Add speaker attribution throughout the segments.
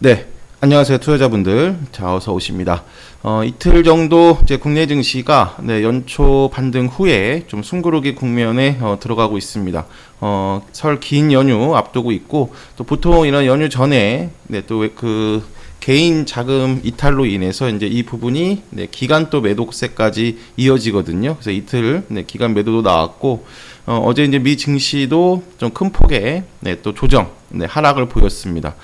Speaker 1: 네, 안녕하세요 투자자분들. 자, 어서 오십니다. 어, 이틀 정도 이제 국내 증시가 네, 연초 반등 후에 좀 숨고르기 국면에 어, 들어가고 있습니다. 어, 설 긴 연휴 앞두고 있고 또 보통 이런 연휴 전에 네, 또그 개인 자금 이탈로 인해서 이제 이 부분이 네, 기간 또 매도세까지 이어지거든요. 그래서 이틀 네, 기간 매도도 나왔고 어, 어제 이제 미 증시도 좀 큰 폭의 네, 또 조정, 네, 하락을 보였습니다.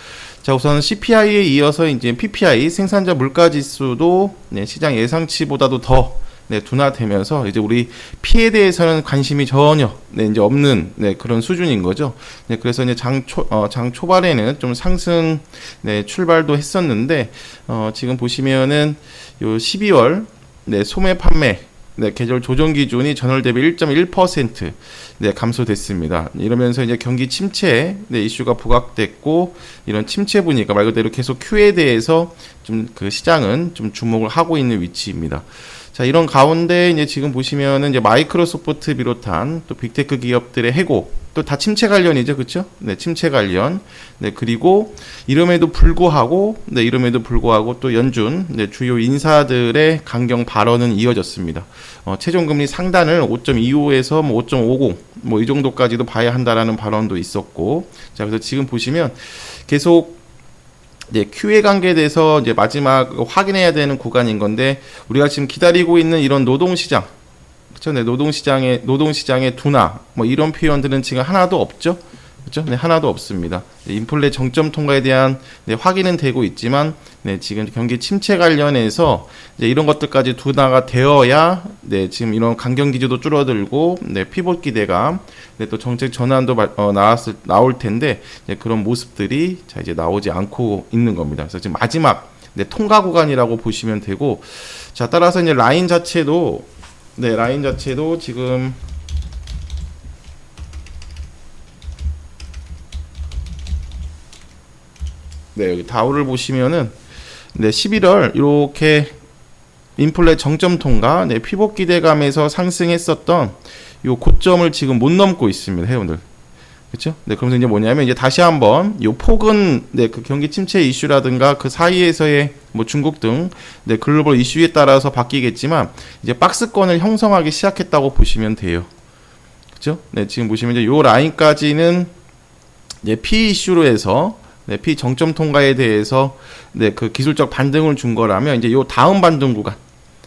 Speaker 1: 자, 우선 CPI에 이어서 이제 PPI 생산자 물가 지수도 네, 시장 예상치보다도 더 네, 둔화되면서 이제 우리 피에 대해서는 관심이 전혀 네, 이제 없는 네, 그런 수준인 거죠. 네, 그래서 이제 장 초, 어, 장 초반에는 좀 상승 네, 출발도 했었는데 어, 지금 보시면은 요 12월 네, 소매 판매 네, 계절 조정 기준이 전월 대비 1.1% 네, 감소됐습니다. 이러면서 이제 경기 침체 네, 이슈가 부각됐고 이런 침체 분위기가 말 그대로 계속 Q에 대해서 좀 그 시장은 좀 주목을 하고 있는 위치입니다. 자, 이런 가운데 이제 지금 보시면은 이제 마이크로소프트 비롯한 또 빅테크 기업들의 해고 또 다 침체 관련이죠. 그렇죠? 네, 침체 관련. 네, 그리고 이름에도 불구하고 네, 이름에도 불구하고 또 연준 네, 주요 인사들의 강경 발언은 이어졌습니다. 어, 최종 금리 상단을 5.25에서 뭐 5.50 뭐 이 정도까지도 봐야 한다라는 발언도 있었고. 자, 그래서 지금 보시면 계속 이제 QA 관계에 대해서 이제 마지막 확인해야 되는 구간인 건데 우리가 지금 기다리고 있는 이런 노동 시장 그렇죠? 네, 노동 시장의 노동 시장의 둔화 뭐 이런 표현들은 지금 하나도 없죠. 그렇죠? 네, 하나도 없습니다. 네, 인플레 정점 통과에 대한 네, 확인은 되고 있지만 네, 지금 경기 침체 관련해서 이제 이런 것들까지 둔화가 되어야 네, 지금 이런 강경 기조도 줄어들고 네, 피봇 기대감 네, 또 정책 전환도 마- 어, 나왔을 나올 텐데 이제 그런 모습들이 자 이제 나오지 않고 있는 겁니다. 그래서 지금 마지막 네, 통과 구간이라고 보시면 되고 자 따라서 이제 라인 자체도 네 라인 자체도 지금 네 여기 다우를 보시면은 네 11월 이렇게 인플레 정점 통과 네 피복 기대감에서 상승했었던 요 고점을 지금 못 넘고 있습니다 회원들 그렇죠? 네 그러면서 이제 뭐냐면 이제 다시 한번 요 폭은 네 그 경기 침체 이슈라든가 그 사이에서의 뭐 중국 등 네, 글로벌 이슈에 따라서 바뀌겠지만 이제 박스권을 형성하기 시작했다고 보시면 돼요. 그렇죠? 네, 지금 보시면 이제 요 라인까지는 이제 P 이슈로 해서 네, P 정점 통과에 대해서 네, 그 기술적 반등을 준 거라면 이제 요 다음 반등 구간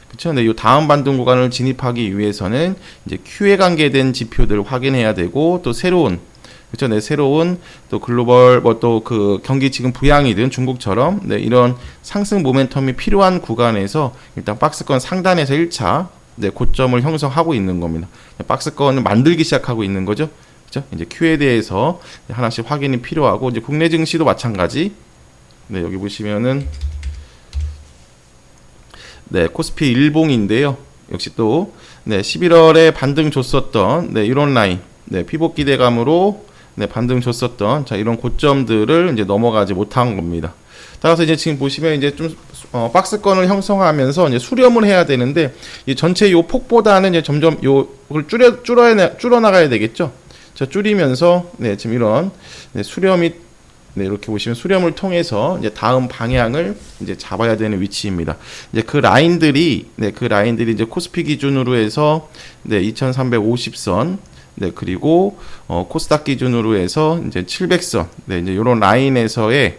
Speaker 1: 그렇죠? 네, 요 다음 반등 구간을 진입하기 위해서는 이제 Q에 관계된 지표들을 확인해야 되고 또 새로운 그렇죠. 네, 새로운 또 글로벌 뭐 또 그 경기 지금 부양이든 중국처럼 네, 이런 상승 모멘텀이 필요한 구간에서 일단 박스권 상단에서 1차 네, 고점을 형성하고 있는 겁니다. 네, 박스권을 만들기 시작하고 있는 거죠. 그렇죠? 이제 Q에 대해서 하나씩 확인이 필요하고 이제 국내 증시도 마찬가지. 네, 여기 보시면은 네, 코스피 일봉인데요. 역시 또 네, 11월에 반등 줬었던 네, 이런 라인 네, 피복 기대감으로 네, 반등 줬었던 자 이런 고점들을 이제 넘어가지 못한 겁니다. 따라서 이제 지금 보시면 이제 좀 어, 박스권을 형성하면서 이제 수렴을 해야 되는데 이 전체 요 폭보다는 이제 점점 요걸 줄여 줄어 줄어 나가야 되겠죠. 자 줄이면서 네 지금 이런 네, 수렴이 네, 이렇게 보시면 수렴을 통해서 이제 다음 방향을 이제 잡아야 되는 위치입니다. 이제 그 라인들이 네, 그 라인들이 이제 코스피 기준으로 해서 네, 2350선 네, 그리고 어, 코스닥 기준으로 해서 이제 700선. 네, 이제 요런 라인에서의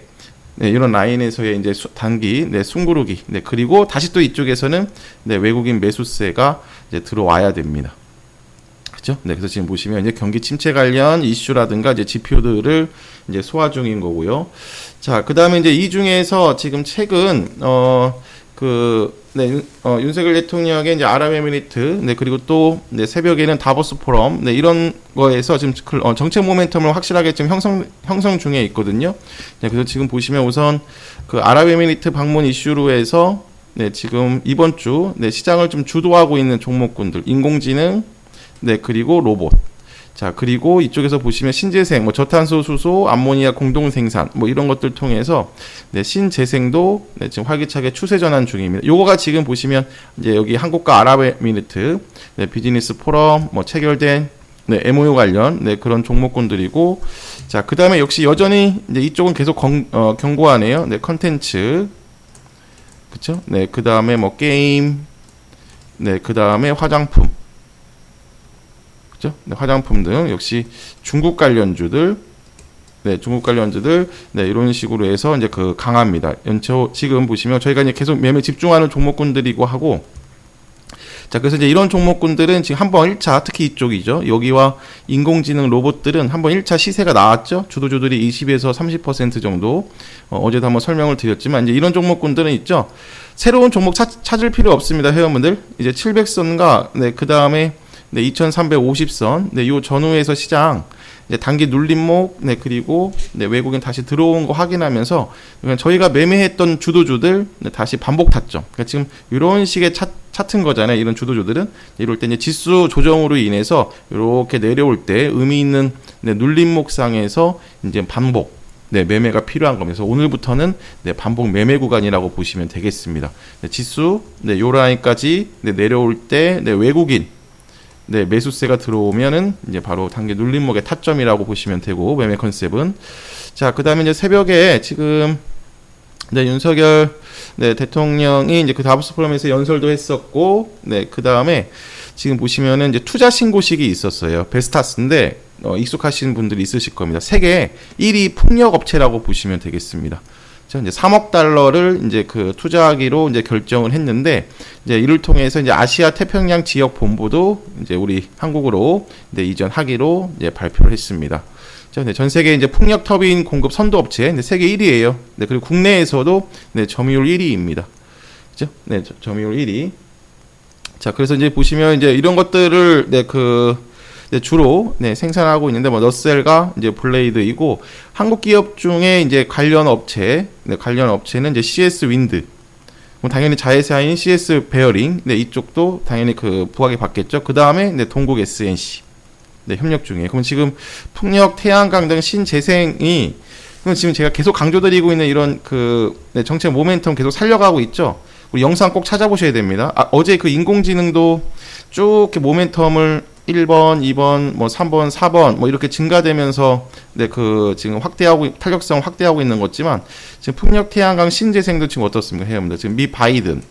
Speaker 1: 네, 이런 라인에서의 이제 수, 단기 네, 숨구르기. 네, 그리고 다시 또 이쪽에서는 네, 외국인 매수세가 이제 들어와야 됩니다. 그죠? 네, 그래서 지금 보시면 이제 경기 침체 관련 이슈라든가 이제 지표들을 이제 소화 중인 거고요. 자, 그 다음에 이제 이 중에서 지금 최근, 어, 그, 네, 윤- 어, 윤석열 대통령의 이제 아랍에미리트, 네, 그리고 또, 네, 새벽에는 다보스 포럼, 네, 이런 거에서 지금 그, 어, 정책 모멘텀을 확실하게 지금 형성, 형성 중에 있거든요. 네, 그래서 지금 보시면 우선 그 아랍에미리트 방문 이슈로 해서, 네, 지금 이번 주, 네, 시장을 좀 주도하고 있는 종목군들, 인공지능, 네, 그리고 로봇. 자, 그리고 이쪽에서 보시면 신재생, 뭐 저탄소 수소, 암모니아 공동 생산, 뭐 이런 것들 통해서 네, 신재생도 네, 지금 활기차게 추세 전환 중입니다. 요거가 지금 보시면 이제 여기 한국과 아랍에미리트 네, 비즈니스 포럼 뭐 체결된 네, MOU 관련 네, 그런 종목군들이고 자, 그 다음에 역시 여전히 이제 이쪽은 계속 건, 어, 경고하네요. 네, 컨텐츠. 그쵸? 네, 그 다음에 뭐 게임. 네, 그 다음에 화장품. 그죠? 네, 화장품 등 역시 중국 관련주들. 네, 중국 관련주들. 네, 이런 식으로 해서 이제 그 강합니다. 연초 지금 보시면 저희가 이제 계속 매매 집중하는 종목군들이고 하고 자, 그래서 이제 이런 종목군들은 지금 한번 1차, 특히 이쪽이죠. 여기와 인공지능 로봇들은 한번 1차 시세가 나왔죠. 주도주들이 20에서 30% 정도. 어, 제도 한번 설명을 드렸지만, 이제 이런 종목군들은 있죠. 새로운 종목 찾, 찾을 필요 없습니다. 회원분들. 이제 700선과, 네, 그 다음에, 네, 2350선. 네, 요 전후에서 시장. 이제 단기 눌림목, 네, 그리고 네, 외국인 다시 들어온 거 확인하면서 그러니까 저희가 매매했던 주도주들 네, 다시 반복 탔죠. 그러니까 지금 이런 식의 차, 차트인 거잖아요. 이런 주도주들은 이럴 때 이제 지수 조정으로 인해서 이렇게 내려올 때 의미 있는 네, 눌림목상에서 이제 반복 네, 매매가 필요한. 그래서 오늘부터는 네, 반복 매매 구간이라고 보시면 되겠습니다. 네, 지수 네, 요 라인까지 네, 내려올 때 네, 외국인 네, 매수세가 들어오면은 이제 바로 단계 눌림목의 타점이라고 보시면 되고 매매 컨셉은 자, 그다음에 이제 새벽에 지금 네, 윤석열 네, 대통령이 이제 그 다보스 포럼에서 연설도 했었고 네, 그다음에 지금 보시면은 이제 투자 신고식이 있었어요. 베스타스인데 어, 익숙하신 분들이 있으실 겁니다. 세계 1위 풍력 업체라고 보시면 되겠습니다. 자, 이제 3억 달러를 이제 그 투자하기로 이제 결정을 했는데 이제 이를 통해서 이제 아시아 태평양 지역 본부도 이제 우리 한국으로 이제 이전하기로 이제 발표를 했습니다. 자, 네, 전 세계 이제 풍력 터빈 공급 선도 업체 네, 세계 1위예요. 네, 그리고 국내에서도 네, 점유율 1위입니다. 그죠? 네, 점유율 1위. 자, 그래서 이제 보시면 이제 이런 것들을 네, 그 네, 주로 네, 생산하고 있는데 뭐 너셀과 이제 블레이드이고 한국 기업 중에 이제 관련 업체, 네, 관련 업체는 이제 CS 윈드. 뭐 당연히 자회사인 CS 베어링, 네, 이쪽도 당연히 그 부각이 받겠죠. 그 다음에 네, 동국 SNC. 네, 협력 중에. 그럼 지금 풍력, 태양광 등 신재생이 그럼 지금 제가 계속 강조드리고 있는 이런 그 네, 정책 모멘텀 계속 살려가고 있죠. 우리 영상 꼭 찾아보셔야 됩니다. 아, 어제 그 인공지능도 쭉 이렇게 모멘텀을 1번, 2번, 뭐 3번, 4번 뭐 이렇게 증가되면서 네, 그 지금 확대하고 탄력성 확대하고 있는 거지만 지금 풍력 태양광 신재생도 지금 어떻습니까? 해외입니다. 지금 미 바이든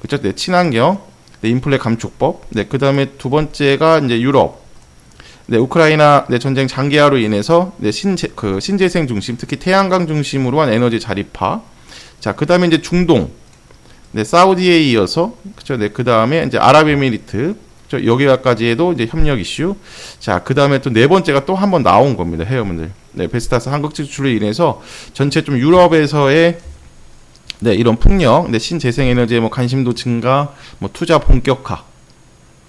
Speaker 1: 그렇죠? 네, 친환경, 네, 인플레 감축법. 네, 그다음에 두 번째가 이제 유럽. 네, 우크라이나 네, 전쟁 장기화로 인해서 네, 신재 그 신재생 중심, 특히 태양광 중심으로 한 에너지 자립화. 자, 그다음에 이제 중동. 네, 사우디에 이어서 그렇죠? 네, 그다음에 이제 아랍에미리트 여기까지에도 이제 협력 이슈. 자, 그 다음에 또 네 번째가 또 한 번 나온 겁니다. 회원분들. 네, 베스타스 한국 지출로 인해서 전체 좀 유럽에서의 네, 이런 풍력, 네, 신재생 에너지에 뭐 관심도 증가, 뭐 투자 본격화.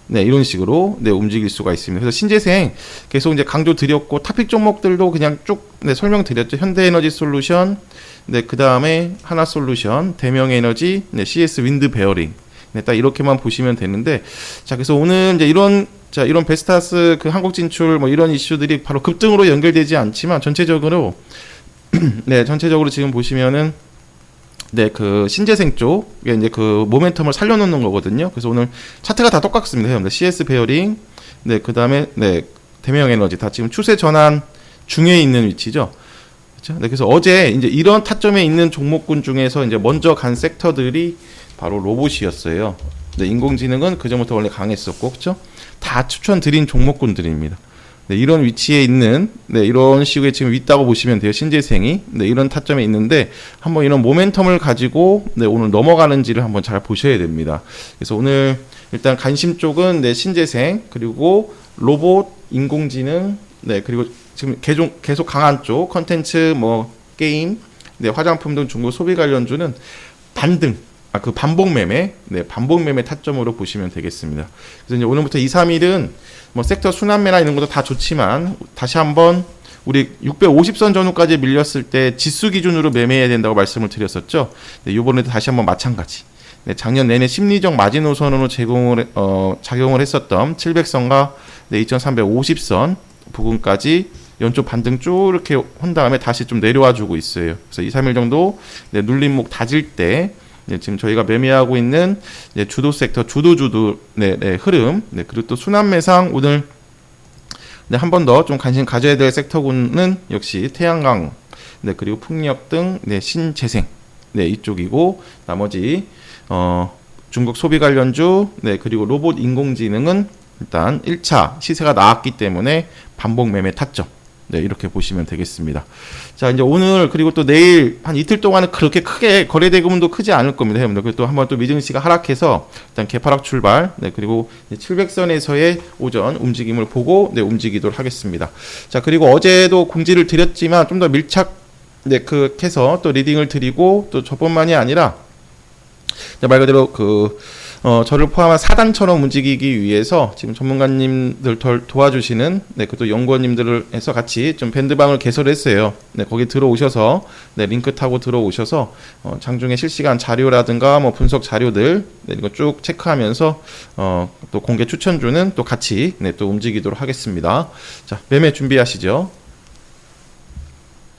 Speaker 1: 네, 이런 식으로 네, 움직일 수가 있습니다. 그래서 신재생 계속 이제 강조 드렸고 타픽 종목들도 그냥 쭉 네, 설명드렸죠. 현대에너지 솔루션, 네, 그다음에 하나 솔루션, 대명에너지, 네, CS 윈드 베어링. 네, 딱 이렇게만 보시면 되는데 자 그래서 오늘 이제 이런 자 이런 베스타스 그 한국 진출 뭐 이런 이슈들이 바로 급등으로 연결되지 않지만 전체적으로 네 전체적으로 지금 보시면은 네, 그 신재생 쪽에 이제 그 모멘텀을 살려놓는 거거든요. 그래서 오늘 차트가 다 똑같습니다. 여러분들 CS 베어링, 네, 그 다음에 네 대명 에너지 다 지금 추세 전환 중에 있는 위치죠. 그렇죠? 네, 그래서 어제 이제 이런 타점에 있는 종목군 중에서 이제 먼저 간 섹터들이 바로 로봇이었어요. 네, 인공지능은 그 전부터 원래 강했었고, 그렇죠? 다 추천드린 종목군들입니다. 네, 이런 위치에 있는 네, 이런 식의 지금 있다고 보시면 돼요. 신재생이 네, 이런 타점에 있는데 한번 이런 모멘텀을 가지고 네, 오늘 넘어가는지를 한번 잘 보셔야 됩니다. 그래서 오늘 일단 관심 쪽은 네, 신재생 그리고 로봇, 인공지능 네, 그리고 지금 계속 계속 강한 쪽 컨텐츠 뭐 게임, 네, 화장품 등 중고 소비 관련주는 반등 아, 그 반복 매매, 네, 반복 매매 타점으로 보시면 되겠습니다. 그래서 이제 오늘부터 2, 3일은 뭐 섹터 순환매나 이런 것도 다 좋지만 다시 한번 우리 650선 전후까지 밀렸을 때 지수 기준으로 매매해야 된다고 말씀을 드렸었죠. 네, 이번에도 다시 한번 마찬가지. 네, 작년 내내 심리적 마지노선으로 제공을 어, 작용을 했었던 700선과 네, 2350선 부근까지 연초 반등 쭉 이렇게 한 다음에 다시 좀 내려와 주고 있어요. 그래서 2, 3일 정도 네, 눌림목 다질 때 네, 지금 저희가 매매하고 있는 네, 주도 섹터, 주도 주도 네, 네, 흐름, 네, 그리고 또 순환매상 오늘 네, 한 번 더 좀 관심 가져야 될 섹터군은 역시 태양광, 네, 그리고 풍력 등, 네, 신재생, 네, 이쪽이고 나머지 어, 중국 소비 관련주, 네, 그리고 로봇 인공지능은 일단 1차 시세가 나왔기 때문에 반복 매매 타점. 네, 이렇게 보시면 되겠습니다. 자, 이제 오늘 그리고 또 내일 한 이틀 동안은 그렇게 크게 거래 대금도 크지 않을 겁니다, 여러분들. 그리고 또 한번 또 미증시가 하락해서 일단 개파락 출발, 네, 그리고 700선에서의 오전 움직임을 보고 네, 움직이도록 하겠습니다. 자, 그리고 어제도 공지를 드렸지만 좀 더 밀착 네, 그 해서 또 리딩을 드리고 또 저뿐만이 아니라 네, 말 그대로 그 어, 저를 포함한 사단처럼 움직이기 위해서 지금 전문가님들 덜 도와주시는 네, 그또 연구원님들을 해서 같이 좀 밴드방을 개설했어요. 네, 거기 들어오셔서 네, 링크 타고 들어오셔서 어, 장중에 실시간 자료라든가 뭐 분석 자료들 네, 이거 쭉 체크하면서 어, 또 공개 추천주는 또 같이 네, 또 움직이도록 하겠습니다. 자, 매매 준비하시죠.